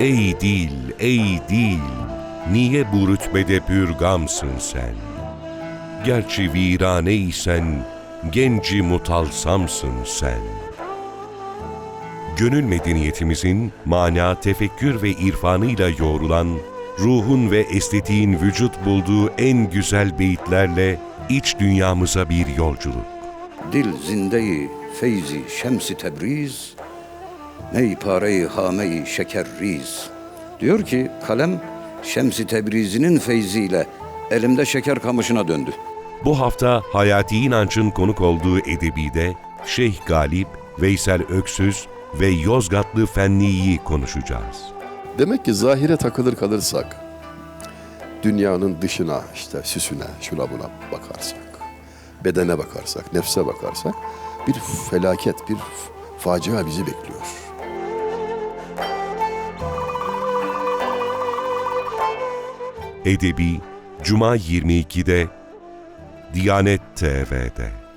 Ey dil, ey dil, niye bu rütbede pürgamsın sen? Gerçi viraneysen, genci mutalsamsın sen. Gönül medeniyetimizin mana, tefekkür ve irfanıyla yoğrulan, ruhun ve estetiğin vücut bulduğu en güzel beyitlerle iç dünyamıza bir yolculuk. Dil zindeyi feyzi şemsi tebriz, ney pareyi hameyi şekerriz. Diyor ki kalem şemsi tebrizinin feyziyle elimde şeker kamışına döndü. Bu hafta Hayati İnanç'ın konuk olduğu Edebi'de Şeyh Galip, Veysel Öksüz ve Yozgatlı Fenli'yi konuşacağız. Demek ki zahire takılır kalırsak, dünyanın dışına, işte süsüne, şuna buna bakarsak, bedene bakarsak, nefse bakarsak, bir felaket, bir facia bizi bekliyor. Edebi, Cuma 22'de Diyanet TV'de.